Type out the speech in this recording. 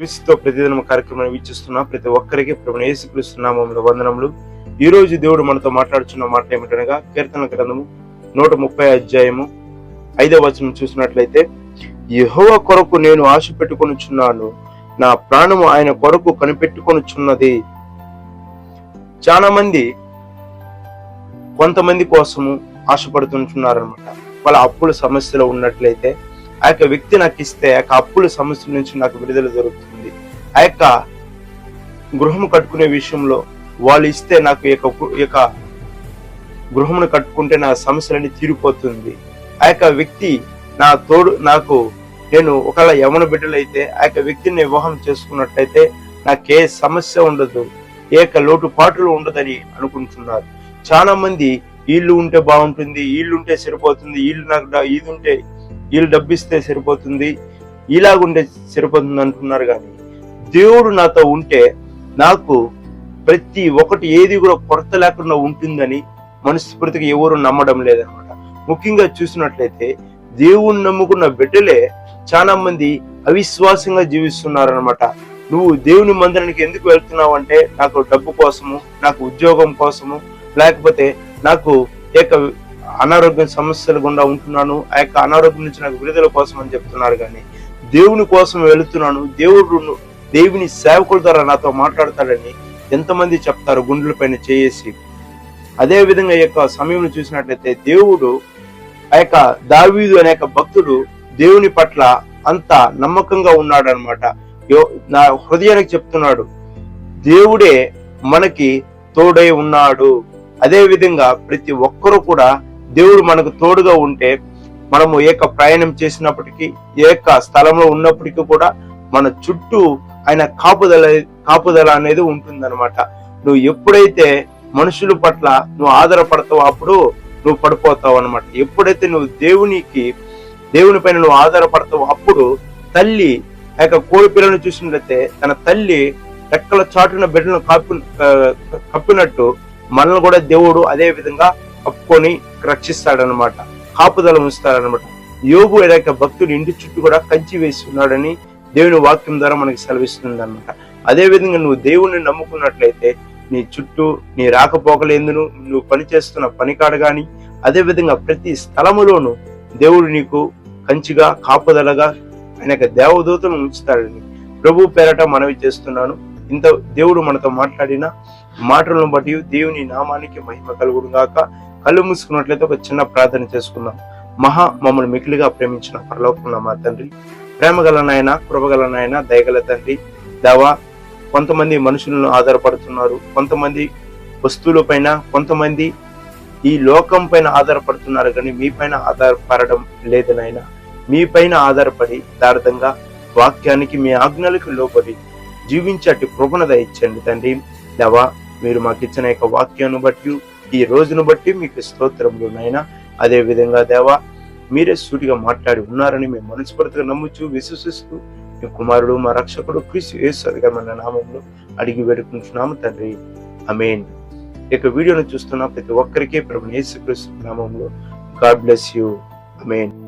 క్రీస్తుతో ప్రతిదినం కార్యక్రమాన్ని వీక్షిస్తున్న. ప్రతి ఒక్కరికి ప్రభు యేసుక్రీస్తు వందనములు. ఈ రోజు దేవుడు మనతో మాట్లాడుచున్న మాట ఏమిటనగా కీర్తన గ్రంథము నూట ముప్పై అధ్యాయము ఐదవ వచనం చూసినట్లయితే యహోవ కొరకు నేను ఆశ పెట్టుకొనుచున్నాను. నా ప్రాణము ఆయన కొరకు కనిపెట్టుకొనుచున్నది. చాలా మంది కొంతమంది కోసము ఆశపడుతుంటున్నారనమాట వాళ్ళ అప్పుల సమస్యలో ఉన్నట్లయితే ఆ యొక్క వ్యక్తి నాకు ఇస్తే ఆ యొక్క అప్పుల సమస్య నుంచి నాకు విడుదల దొరుకుతుంది. ఆ యొక్క గృహం కట్టుకునే విషయంలో వాళ్ళు ఇస్తే నాకు యొక్క యొక్క గృహమును కట్టుకుంటే నా సమస్యలన్నీ తీరిపోతుంది. ఆ యొక్క వ్యక్తి నా తోడు నాకు నేను ఒకవేళ యవన బిడ్డలైతే ఆ యొక్క వ్యక్తిని వివాహం చేసుకున్నట్లయితే నాకే సమస్య ఉండదు ఏ యొక్క లోటుపాట్లు ఉండదని అనుకుంటున్నారు. చాలా మంది వీళ్ళు ఉంటే బాగుంటుంది వీళ్ళు ఉంటే సరిపోతుంది వీళ్ళు నాకు ఇది ఉంటే వీళ్ళు డబ్బిస్తే సరిపోతుంది ఇలాగుంటే సరిపోతుంది అంటున్నారు కానీ దేవుడు నాతో ఉంటే నాకు ప్రతి ఒక్కటి ఏది కూడా కొరత లేకుండా ఉంటుందని మనస్ఫూర్తిగా ఎవరు నమ్మడం లేదనమాట. ముఖ్యంగా చూసినట్లయితే దేవుణ్ణి నమ్ముకున్న బిడ్డలే చాలా మంది అవిశ్వాసంగా జీవిస్తున్నారనమాట. నువ్వు దేవుని మందిరానికి ఎందుకు వెళ్తున్నావు అంటే నాకు డబ్బు కోసము నాకు ఉద్యోగం కోసము లేకపోతే నాకు ఏక అనారోగ్యం సమస్యలు గుండా ఉంటున్నాను ఆ యొక్క అనారోగ్యం నుంచి నాకు విడుదల కోసం అని చెప్తున్నారు కానీ దేవుని కోసం వెళుతున్నాను దేవుడు దేవుని సేవకుల ద్వారా నాతో మాట్లాడతాడని ఎంతమంది చెప్తారు గుండెల పైన చేసి అదే విధంగా ఈ యొక్క సమయంలో చూసినట్లయితే దేవుడు ఆ యొక్క దావీదు అనే యొక్క భక్తుడు దేవుని పట్ల అంత నమ్మకంగా ఉన్నాడు అనమాట నా హృదయానికి చెప్తున్నాడు దేవుడే మనకి తోడై ఉన్నాడు. అదే విధంగా ప్రతి ఒక్కరూ కూడా దేవుడు మనకు తోడుగా ఉంటే మనము ఏక ప్రయాణం చేసినప్పటికీ ఏక స్థలంలో ఉన్నప్పటికీ కూడా మన చుట్టూ ఆయన కాపుదల కాపుదల అనేది ఉంటుందన్నమాట. నువ్వు ఎప్పుడైతే మనుషుల పట్ల నువ్వు ఆధారపడతావో అప్పుడు నువ్వు పడిపోతావు అనమాట ఎప్పుడైతే నువ్వు దేవునికి దేవుని పైన నువ్వు ఆధారపడతావో అప్పుడు తల్లి ఆ యొక్క కోడి పిల్లను చూసినట్లయితే తన తల్లి రెక్కల చాటున బిడ్డలను కప్పు కప్పినట్టు మనల్ని కూడా దేవుడు అదే విధంగా కప్పుకొని రక్షిస్తాడనమాట కాపుదల ఉంచుతాడనమాట యోగు యొక్క భక్తుడు ఇంటి చుట్టూ కూడా కంచి వేసి ఉన్నాడని దేవుని వాక్యం ద్వారా మనకి సెలవిస్తుంది అనమాట అదే విధంగా నువ్వు దేవుణ్ణి నమ్ముకున్నట్లయితే నీ చుట్టూ నీ రాకపోకలేందును నువ్వు పనిచేస్తున్న పనికాడ కానీ అదే విధంగా ప్రతి స్థలములోను దేవుడు నీకు కంచిగా కాపుదలగా ఆయన దేవదూతను ఉంచుతాడని ప్రభు పేరట మనవి చేస్తున్నాను. ఇంత దేవుడు మనతో మాట్లాడిన మాటలను బట్టి దేవుని నామానికి మహిమ కలుగుడు గాక. కళ్ళు మూసుకున్నట్లయితే ఒక చిన్న ప్రార్థన చేసుకుందాం. మహా మమ్మల్ని మికిలిగా ప్రేమించిన పరలోకున్న మా తండ్రి ప్రేమగల నాయన కృపగల నాయన దయగల తండ్రి దేవా కొంతమంది మనుషులను ఆధారపడుతున్నారు కొంతమంది వస్తువుల పైన కొంతమంది ఈ లోకం పైన ఆధారపడుతున్నారు కానీ మీ పైన ఆధారపడడం లేదు నాయన. మీ పైన ఆధారపడి దార్థంగా వాక్యానికి మీ ఆజ్ఞలకు లోపడి జీవించటి కృపణ దయచ్చండి తండ్రి. దేవా మీరు మాకు ఇచ్చిన యొక్క వాక్యాన్ని బట్టి ఈ రోజును బట్టి మీకు స్తోత్రములు నాయన. అదే విధంగా దేవా మీరే సూటిగా మాట్లాడి ఉన్నారని మేము మనస్ఫూర్తిగా నమ్ముచు విశ్వసిస్తూ మీ కుమారుడు మా రక్షకుడు క్రీస్తు యేసు మన నామంలో అడిగి వేడుకుంటున్నాము తండ్రి. అమేన్ ఇక వీడియోను చూస్తున్న ప్రతి ఒక్కరికి ప్రభు యేసుక్రీస్తు నామంలో గాడ్ బ్లెస్ యూ. అమేన్